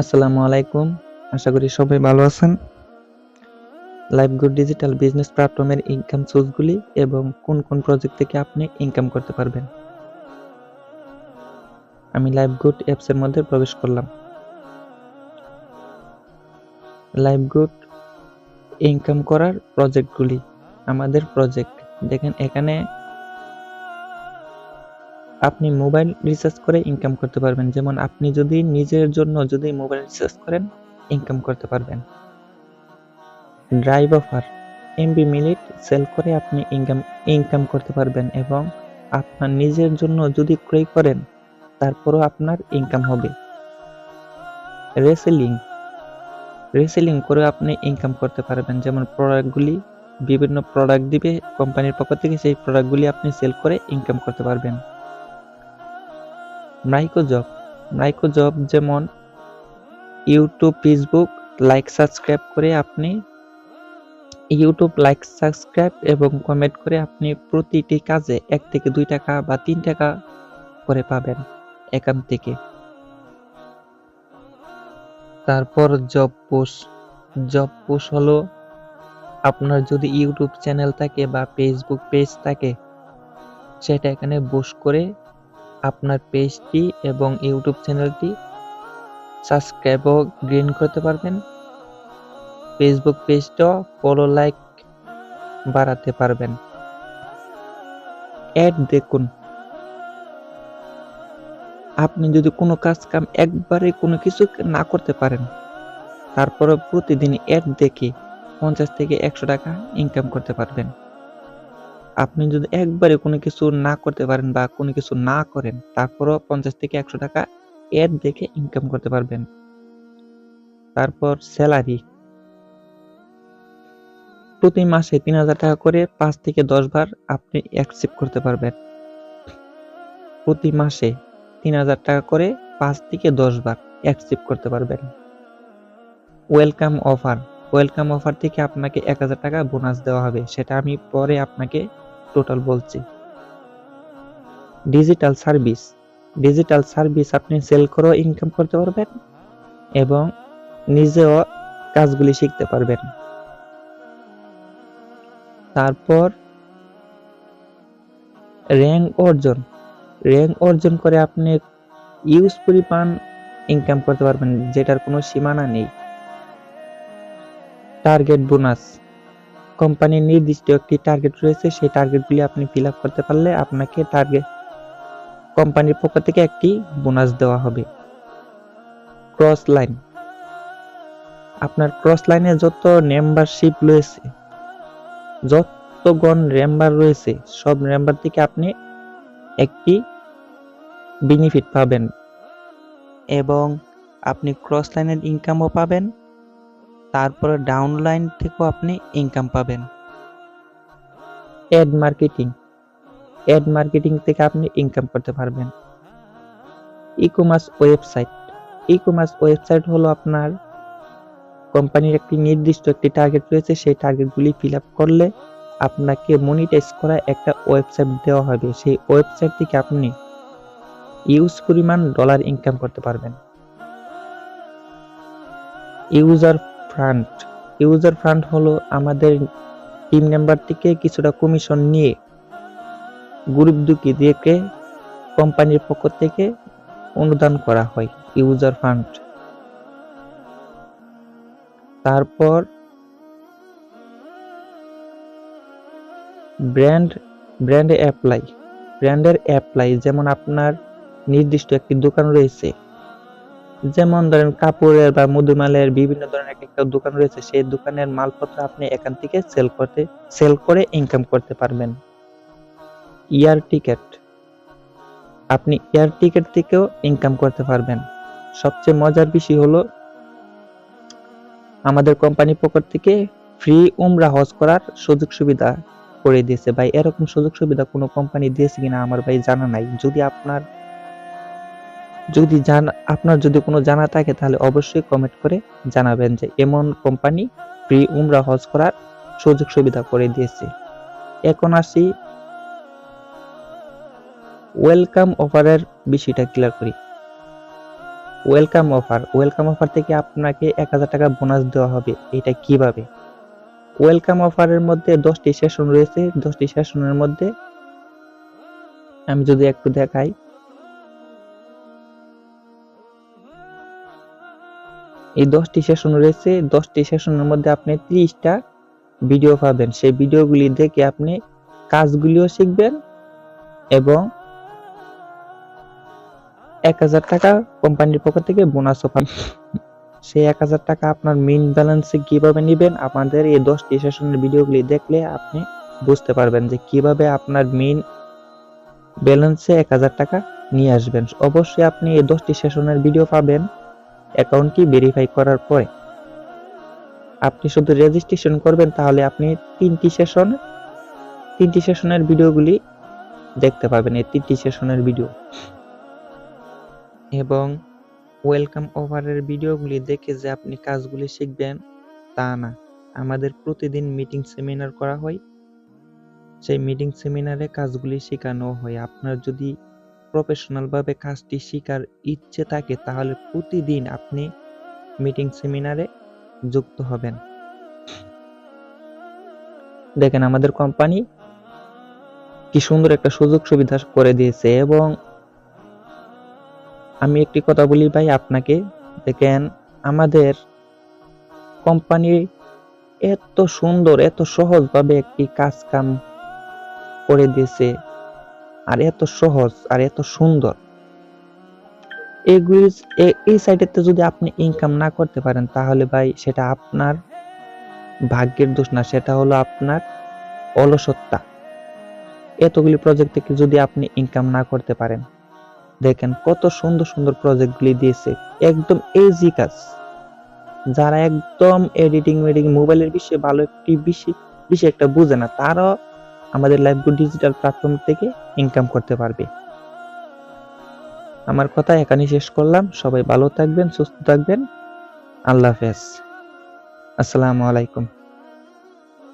আসসালামু আলাইকুম। আশা করি সবাই ভালো আছেন। লাইভ গুড ডিজিটাল বিজনেস প্ল্যাটফর্মের ইনকাম সোর্সগুলি এবং কোন কোন প্রজেক্ট থেকে আপনি ইনকাম করতে পারবেন। আমি লাইভ গুড অ্যাপসের মধ্যে প্রবেশ করলাম। লাইভ গুড ইনকাম করার প্রজেক্টগুলি আমাদের প্রজেক্ট দেখেন এখানে আপনি মোবাইল রিচার্জ করে ইনকাম করতে পারবেন। যেমন আপনি যদি নিজের জন্য যদি মোবাইল রিচার্জ করেন ইনকাম করতে পারবেন। Drive offer MB minute sell করে আপনি ইনকাম ইনকাম করতে পারবেন এবং আপনার নিজের জন্য যদি ক্রয় করেন, তারপরও আপনার ইনকাম হবে। রেসেলিং রেসেলিং করে আপনি ইনকাম করতে পারবেন। যেমন প্রোডাক্টগুলি বিভিন্ন প্রোডাক্ট দিবে কোম্পানির পক্ষ থেকে, সেই প্রোডাক্টগুলি আপনি সেল করে ইনকাম করতে পারবেন। Micro job. মাইক্রো জব যেমন ইউটিউব, ফেসবুক, লাইক, সাবস্ক্রাইব করে আপনি ইউটিউব, লাইক, সাবস্ক্রাইব এবং কমেন্ট করে আপনি প্রতিটি কাজে এক থেকে দুই টাকা বা তিন টাকা করে পাবেন এখান থেকে। তারপর জব পোষ জব পোষ হলো আপনার যদি ইউটিউব চ্যানেল থাকে বা ফেসবুক পেজ থাকে, সেটা এখানে বস করে আপনার পেজটি এবং ইউটিউব চ্যানেলটি সাবস্ক্রাইবও গ্রিন করতে পারবেন। ফেসবুক পেজটাও ফলো লাইক বাড়াতে পারবেন। অ্যাড দেখুন। আপনি যদি কোনো কাজ কাম একবারে কোনো কিছু না করতে পারেন তারপরে প্রতিদিন অ্যাড দেখে পঞ্চাশ থেকে একশো টাকা ইনকাম করতে পারবেন। আপনি যদি একবারে কোনো কিছু না করতে পারেন বা কোনো কিছু না করেন, তারপরও পঞ্চাশ থেকে একশো টাকা এর দেখে ইনকাম করতে পারবেন। তারপর স্যালারি প্রতি মাসে তিন হাজার টাকা করে পাঁচ থেকে দশ বার আপনি অ্যাকসেপ্ট করতে পারবেন। প্রতি মাসে তিন হাজার টাকা করে পাঁচ থেকে দশ বার অ্যাকসেপ্ট করতে পারবেন। ওয়েলকাম অফার ওয়েলকাম অফার থেকে আপনাকে এক হাজার টাকা বোনাস দেওয়া হবে। সেটা আমি পরে আপনাকে টোটাল বলছি। ডিজিটাল সার্ভিস ডিজিটাল সার্ভিস আপনি সেল করেও ইনকাম করতে পারবেন এবং নিজেও কাজগুলি শিখতে পারবেন। তারপর র্যাঙ্ক অর্জন র্যাঙ্ক অর্জন করে আপনি ইউজ পরিমাণ ইনকাম করতে পারবেন, যেটার কোনো সীমানা নেই। টার্গেট বোনাস কোম্পানির নির্দিষ্ট একটি টার্গেট রয়েছে, সেই টার্গেটগুলি আপনি ফিল করতে পারলে আপনাকে টার্গেট কোম্পানির পক্ষ থেকে একটি বোনাস দেওয়া হবে। ক্রস লাইন আপনার ক্রস লাইনে যত মেম্বারশিপ রয়েছে, যতগণ মেম্বার রয়েছে, সব মেম্বার থেকে আপনি একটি বেনিফিট পাবেন এবং আপনি ক্রস লাইনের ইনকামও পাবেন। তারপরে ডাউন লাইন থেকেও আপনি ইনকাম পাবেন। অ্যাড মার্কেটিং অ্যাড মার্কেটিং থেকে আপনি ইনকাম করতে পারবেন। E commerce website e commerce website হলো আপনার কোম্পানির একটি নির্দিষ্ট একটি টার্গেট রয়েছে, সেই টার্গেটগুলি ফিল আপ করলে আপনাকে মনিটাইজ করা একটা ওয়েবসাইট দেওয়া হবে। সেই ওয়েবসাইট থেকে আপনি ইউজ পরিমাণ ডলার ইনকাম করতে পারবেন। ইউজার ফান্ড ইউজার ফান্ড হলো আমাদের টিম মেম্বার থেকে কিছুটা কমিশন নিয়ে গরিব দুঃখী দিয়েকে কোম্পানির পক্ষ থেকে অনুদান করা হয় ইউজার ফান্ড তারপর ব্র্যান্ড ব্র্যান্ড অ্যাপ্লাই ব্র্যান্ডের অ্যাপ্লাই যেমন আপনার নির্দিষ্ট একটি দোকান রয়েছে যেমন ধরেন কাপড়ের বা মধুমালের বিভিন্ন ধরনের এক একটা দোকান রয়েছে, সেই দোকানের মালপত্র আপনি এখান থেকে সেল করতে সেল করে ইনকাম করতে পারবেন। ইয়ার টিকেট আপনি এয়ার টিকেট থেকেও ইনকাম করতে পারবেন। সবচেয়ে মজার বিষয় হলো, আমাদের কোম্পানির পক্ষ থেকে ফ্রি উমরা হজ করার সুযোগ সুবিধা করে দিয়েছে। ভাই, এরকম সুযোগ সুবিধা কোনো কোম্পানি দিয়েছে কিনা আমার ভাই জানা নাই। যদি আপনার যদি জানা, আপনার যদি কোনো জানা থাকে, তাহলে অবশ্যই কমেন্ট করে জানাবেন যে এমন কোম্পানি ফ্রি উমরা হজ করার সুযোগ সুবিধা করে দিয়েছে। এখন আসি ওয়েলকাম অফারের বিষয়টা ক্লিয়ার করি। ওয়েলকাম অফার ওয়েলকাম অফার থেকে আপনাকে এক হাজার টাকা বোনাস দেওয়া হবে, এটা কীভাবে? ওয়েলকাম অফারের মধ্যে দশটি সেশন রয়েছে, দশটি সেশনের মধ্যে আমি যদি একটু দেখাই এই দশটি সেশন রয়েছে। দশটি সেশনের মধ্যে আপনি ত্রিশটা ভিডিও পাবেন। সেই ভিডিওগুলি দেখে আপনি কাজগুলিও শিখবেন এবং এক হাজার টাকা কোম্পানির পক্ষ থেকে বোনাসও পান সেই এক হাজার টাকা আপনার মেইন ব্যালেন্সে কীভাবে নেবেন, আমাদের এই দশটি সেশনের ভিডিওগুলি দেখলে আপনি বুঝতে পারবেন যে কীভাবে আপনার মেইন ব্যালেন্সে এক হাজার টাকা নিয়ে আসবেন। অবশ্যই আপনি এই দশটি সেশনের ভিডিও পাবেন। অ্যাকাউন্টটি ভেরিফাই করার পরে? আপনি শুধু রেজিস্ট্রেশন করবেন, তাহলে আপনি তিনটি সেশন তিনটি সেশনের ভিডিওগুলি দেখতে পাবেন, এই তিনটি সেশনের ভিডিও এবং ওয়েলকাম ওভারের ভিডিওগুলি দেখে যে আপনি কাজগুলি শিখবেন, তা না। আমাদের প্রতিদিন মিটিং সেমিনার করা হয়। সেই মিটিং সেমিনারে কাজগুলি শেখানো হয়। আপনার যদি প্রফেশনাল ভাবে কাজটি শেখার ইচ্ছে থাকে, তাহলে প্রতিদিন আপনি মিটিং সেমিনারে যুক্ত হবেন। দেখেন আমাদের কোম্পানি কি সুন্দর একটা সুযোগ সুবিধা করে দিয়েছে এবং আমি একটি কথা বলি ভাই আপনাকে, দেখেন আমাদের কোম্পানি এত সুন্দর, এত সহজভাবে একটি কাজ কাম করে দিয়েছে। আর এত সহজ আর এত সুন্দর। এগুলি এই সাইডেতে যদি আপনি ইনকাম না করতে পারেন, তাহলে ভাই সেটা আপনার ভাগ্যের দোষ না, সেটা হলো আপনার অলসত্তা এতগুলি প্রজেক্ট থেকে যদি আপনি ইনকাম না করতে পারেন, দেখেন কত সুন্দর সুন্দর প্রজেক্টগুলি দিয়েছে, একদম ইজি কাজ। যারা একদম এডিটিং মেডিটিং মোবাইলের বিষয়ে ভালো একটি বিষয় বিষয় একটা বুঝে না, তারাও আমাদের লাইভগুড ডিজিটাল প্ল্যাটফর্ম থেকে ইনকাম করতে পারবে। আমার কথা এখানে শেষ করলাম। সবাই ভালো থাকবেন, সুস্থ থাকবেন। আল্লাহ হাফেজ। আসসালামু আলাইকুম।